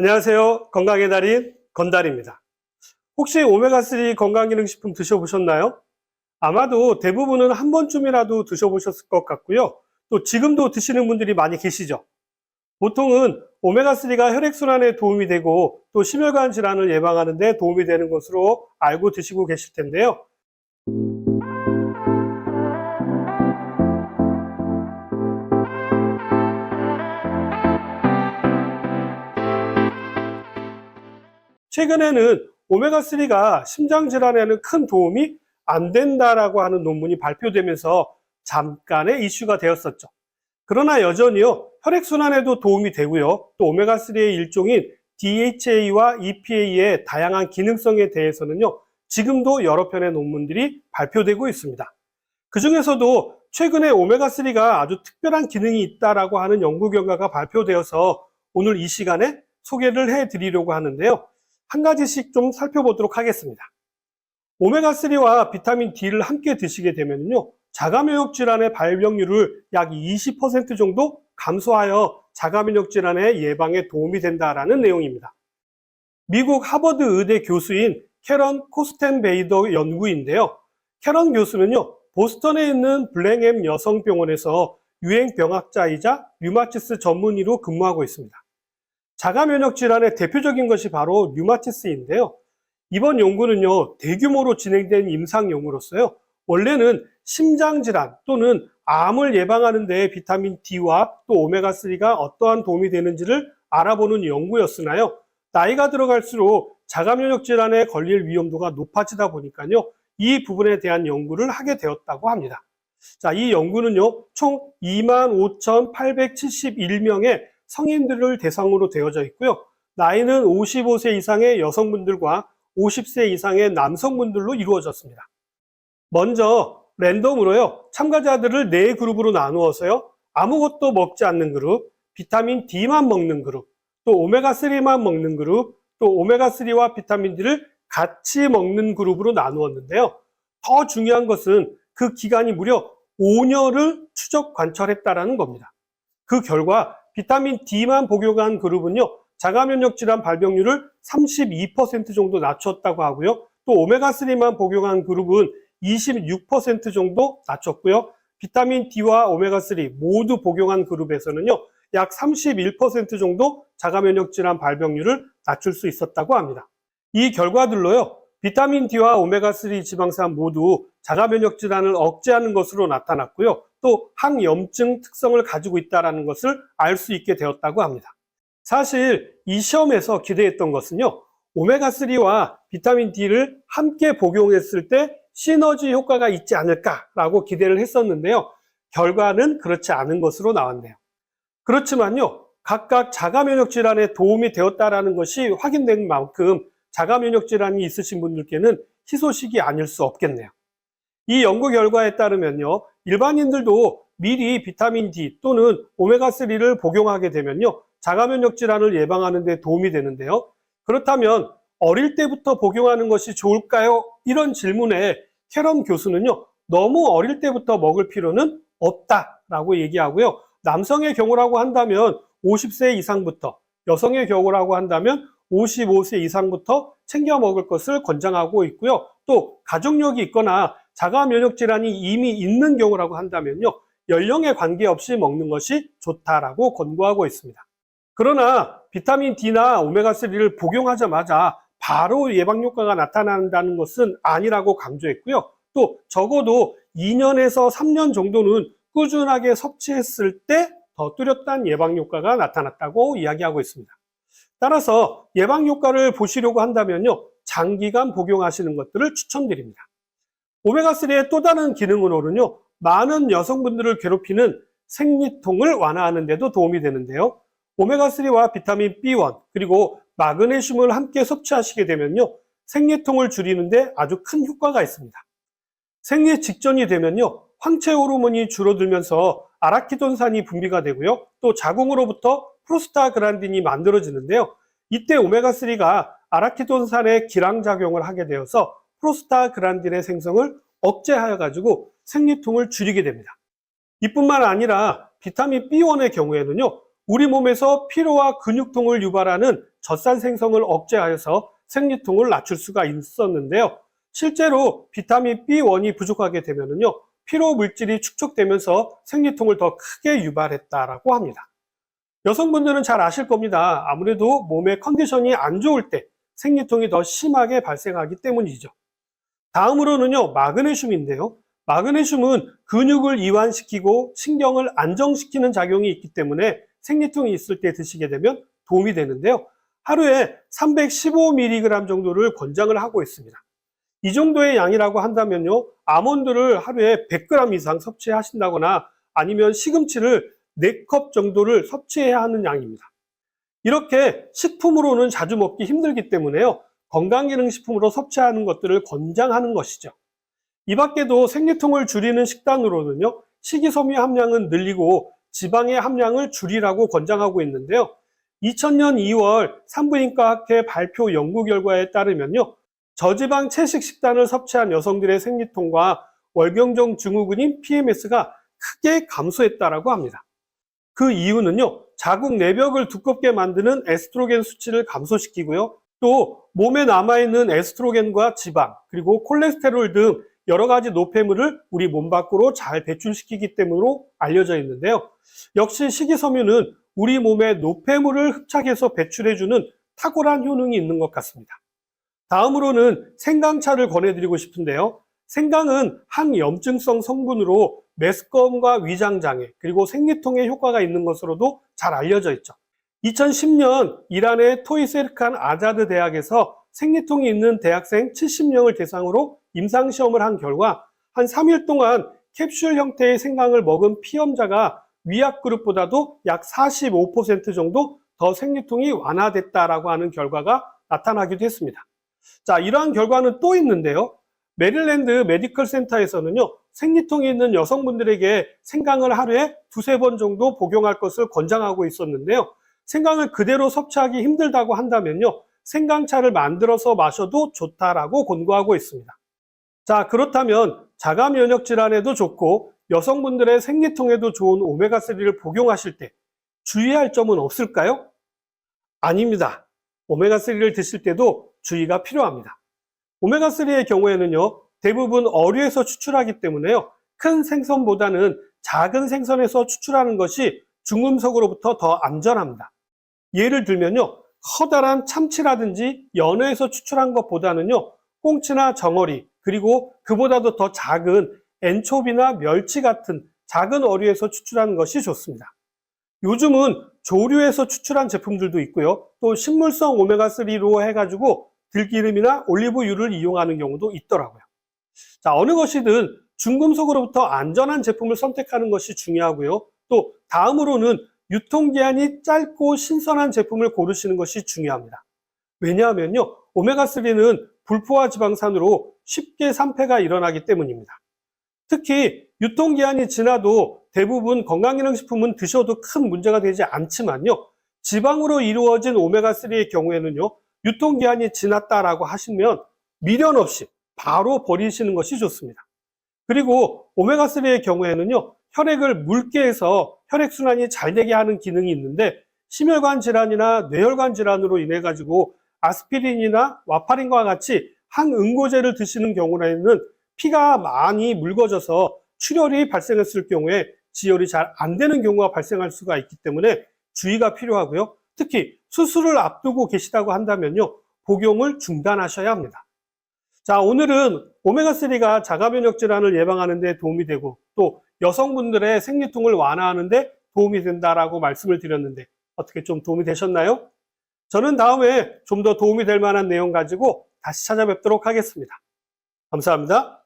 안녕하세요. 건강의 달인 건달입니다. 혹시 오메가3 건강기능식품 드셔보셨나요? 아마도 대부분은 한 번쯤이라도 드셔보셨을 것 같고요. 또 지금도 드시는 분들이 많이 계시죠. 보통은 오메가3가 혈액순환에 도움이 되고 또 심혈관 질환을 예방하는 데 도움이 되는 것으로 알고 드시고 계실 텐데요. 최근에는 오메가3가 심장 질환에는 큰 도움이 안 된다라고 하는 논문이 발표되면서 잠깐의 이슈가 되었었죠. 그러나 여전히요, 혈액순환에도 도움이 되고요, 또 오메가3의 일종인 DHA와 EPA의 다양한 기능성에 대해서는요, 지금도 여러 편의 논문들이 발표되고 있습니다. 그 중에서도 최근에 오메가3가 아주 특별한 기능이 있다라고 하는 연구 결과가 발표되어서 오늘 이 시간에 소개를 해 드리려고 하는데요. 한 가지씩 좀 살펴보도록 하겠습니다. 오메가3와 비타민 D를 함께 드시게 되면요. 자가면역 질환의 발병률을 약 20% 정도 감소하여 자가면역 질환의 예방에 도움이 된다라는 내용입니다. 미국 하버드 의대 교수인 캐런 코스텐 베이더 연구인데요. 캐런 교수는요. 보스턴에 있는 블랭햄 여성병원에서 유행병학자이자 류마티스 전문의로 근무하고 있습니다. 자가 면역 질환의 대표적인 것이 바로 류마티스인데요. 이번 연구는요, 대규모로 진행된 임상 연구로서요, 원래는 심장 질환 또는 암을 예방하는 데 비타민 D와 또 오메가3가 어떠한 도움이 되는지를 알아보는 연구였으나요, 나이가 들어갈수록 자가 면역 질환에 걸릴 위험도가 높아지다 보니까요, 이 부분에 대한 연구를 하게 되었다고 합니다. 자, 이 연구는요, 총 25,871명의 성인들을 대상으로 되어져 있고요. 나이는 55세 이상의 여성분들과 50세 이상의 남성분들로 이루어졌습니다. 먼저 랜덤으로요. 참가자들을 네 그룹으로 나누어서요. 아무것도 먹지 않는 그룹, 비타민 D만 먹는 그룹, 또 오메가3만 먹는 그룹, 또 오메가3와 비타민 D를 같이 먹는 그룹으로 나누었는데요. 더 중요한 것은 그 기간이 무려 5년을 추적 관찰했다라는 겁니다. 그 결과 비타민 D만 복용한 그룹은요, 자가면역 질환 발병률을 32% 정도 낮췄다고 하고요. 또 오메가3만 복용한 그룹은 26% 정도 낮췄고요. 비타민 D와 오메가3 모두 복용한 그룹에서는요, 약 31% 정도 자가면역 질환 발병률을 낮출 수 있었다고 합니다. 이 결과들로요, 비타민 D와 오메가3 지방산 모두 자가면역 질환을 억제하는 것으로 나타났고요. 또 항염증 특성을 가지고 있다는 것을 알 수 있게 되었다고 합니다. 사실 이 시험에서 기대했던 것은요. 오메가3와 비타민 D를 함께 복용했을 때 시너지 효과가 있지 않을까라고 기대를 했었는데요. 결과는 그렇지 않은 것으로 나왔네요. 그렇지만요. 각각 자가 면역 질환에 도움이 되었다라는 것이 확인된 만큼 자가 면역 질환이 있으신 분들께는 희소식이 아닐 수 없겠네요. 이 연구 결과에 따르면요. 일반인들도 미리 비타민 D 또는 오메가3를 복용하게 되면요. 자가면역 질환을 예방하는 데 도움이 되는데요. 그렇다면 어릴 때부터 복용하는 것이 좋을까요? 이런 질문에 캐런 교수는요. 너무 어릴 때부터 먹을 필요는 없다라고 얘기하고요. 남성의 경우라고 한다면 50세 이상부터, 여성의 경우라고 한다면 55세 이상부터 챙겨 먹을 것을 권장하고 있고요. 또 가족력이 있거나 자가 면역 질환이 이미 있는 경우라고 한다면요. 연령에 관계없이 먹는 것이 좋다라고 권고하고 있습니다. 그러나 비타민 D나 오메가3를 복용하자마자 바로 예방 효과가 나타난다는 것은 아니라고 강조했고요. 또 적어도 2년에서 3년 정도는 꾸준하게 섭취했을 때 더 뚜렷한 예방 효과가 나타났다고 이야기하고 있습니다. 따라서 예방 효과를 보시려고 한다면요. 장기간 복용하시는 것들을 추천드립니다. 오메가3의 또 다른 기능으로는요. 많은 여성분들을 괴롭히는 생리통을 완화하는 데도 도움이 되는데요. 오메가3와 비타민 B1 그리고 마그네슘을 함께 섭취하시게 되면요. 생리통을 줄이는데 아주 큰 효과가 있습니다. 생리 직전이 되면요. 황체 호르몬이 줄어들면서 아라키돈산이 분비가 되고요. 또 자궁으로부터 프로스타그란딘이 만들어지는데요. 이때 오메가3가 아라키돈산의 기량작용을 하게 되어서 프로스타그란딘의 생성을 억제하여 가지고 생리통을 줄이게 됩니다. 이뿐만 아니라 비타민 B1의 경우에는요. 우리 몸에서 피로와 근육통을 유발하는 젖산 생성을 억제하여서 생리통을 낮출 수가 있었는데요. 실제로 비타민 B1이 부족하게 되면은요, 피로 물질이 축적되면서 생리통을 더 크게 유발했다라고 합니다. 여성분들은 잘 아실 겁니다. 아무래도 몸의 컨디션이 안 좋을 때 생리통이 더 심하게 발생하기 때문이죠. 다음으로는요, 마그네슘인데요. 마그네슘은 근육을 이완시키고 신경을 안정시키는 작용이 있기 때문에 생리통이 있을 때 드시게 되면 도움이 되는데요. 하루에 315mg 정도를 권장을 하고 있습니다. 이 정도의 양이라고 한다면요, 아몬드를 하루에 100g 이상 섭취하신다거나 아니면 시금치를 4컵 정도를 섭취해야 하는 양입니다. 이렇게 식품으로는 자주 먹기 힘들기 때문에요, 건강기능식품으로 섭취하는 것들을 권장하는 것이죠. 이 밖에도 생리통을 줄이는 식단으로는요, 식이섬유 함량은 늘리고 지방의 함량을 줄이라고 권장하고 있는데요. 2000년 2월 산부인과 학회 발표 연구 결과에 따르면요. 저지방 채식 식단을 섭취한 여성들의 생리통과 월경정 증후군인 PMS가 크게 감소했다라고 합니다. 그 이유는요. 자궁 내벽을 두껍게 만드는 에스트로겐 수치를 감소시키고요. 또 몸에 남아있는 에스트로겐과 지방, 그리고 콜레스테롤 등 여러 가지 노폐물을 우리 몸 밖으로 잘 배출시키기 때문으로 알려져 있는데요. 역시 식이섬유는 우리 몸에 노폐물을 흡착해서 배출해주는 탁월한 효능이 있는 것 같습니다. 다음으로는 생강차를 권해드리고 싶은데요. 생강은 항염증성 성분으로 메스꺼움과 위장장애 그리고 생리통에 효과가 있는 것으로도 잘 알려져 있죠. 2010년 이란의 토이세르칸 아자드 대학에서 생리통이 있는 대학생 70명을 대상으로 임상시험을 한 결과 한 3일 동안 캡슐 형태의 생강을 먹은 피험자가 위약 그룹보다도 약 45% 정도 더 생리통이 완화됐다라고 하는 결과가 나타나기도 했습니다. 자, 이러한 결과는 또 있는데요. 메릴랜드 메디컬 센터에서는요, 생리통이 있는 여성분들에게 생강을 하루에 두세 번 정도 복용할 것을 권장하고 있었는데요. 생강을 그대로 섭취하기 힘들다고 한다면요, 생강차를 만들어서 마셔도 좋다라고 권고하고 있습니다. 자, 그렇다면 자가 면역 질환에도 좋고 여성분들의 생리통에도 좋은 오메가3를 복용하실 때 주의할 점은 없을까요? 아닙니다. 오메가3를 드실 때도 주의가 필요합니다. 오메가3의 경우에는요, 대부분 어류에서 추출하기 때문에요, 큰 생선보다는 작은 생선에서 추출하는 것이 중금속으로부터 더 안전합니다. 예를 들면요, 커다란 참치라든지 연어에서 추출한 것보다는요, 꽁치나 정어리, 그리고 그보다도 더 작은 엔초비나 멸치 같은 작은 어류에서 추출하는 것이 좋습니다. 요즘은 조류에서 추출한 제품들도 있고요. 또 식물성 오메가3로 해가지고 들기름이나 올리브유를 이용하는 경우도 있더라고요. 자, 어느 것이든 중금속으로부터 안전한 제품을 선택하는 것이 중요하고요. 또 다음으로는 유통기한이 짧고 신선한 제품을 고르시는 것이 중요합니다. 왜냐하면요. 오메가3는 불포화 지방산으로 쉽게 산패가 일어나기 때문입니다. 특히 유통기한이 지나도 대부분 건강기능식품은 드셔도 큰 문제가 되지 않지만요. 지방으로 이루어진 오메가3의 경우에는요. 유통기한이 지났다라고 하시면 미련 없이 바로 버리시는 것이 좋습니다. 그리고 오메가3의 경우에는요. 혈액을 묽게 해서 혈액순환이 잘 되게 하는 기능이 있는데 심혈관 질환이나 뇌혈관 질환으로 인해 가지고 아스피린이나 와파린과 같이 항응고제를 드시는 경우에는 피가 많이 묽어져서 출혈이 발생했을 경우에 지혈이 잘 안 되는 경우가 발생할 수가 있기 때문에 주의가 필요하고요. 특히 수술을 앞두고 계시다고 한다면요. 복용을 중단하셔야 합니다. 자, 오늘은 오메가3가 자가면역 질환을 예방하는 데 도움이 되고 또 여성분들의 생리통을 완화하는 데 도움이 된다라고 말씀을 드렸는데 어떻게 좀 도움이 되셨나요? 저는 다음에 좀 더 도움이 될 만한 내용 가지고 다시 찾아뵙도록 하겠습니다. 감사합니다.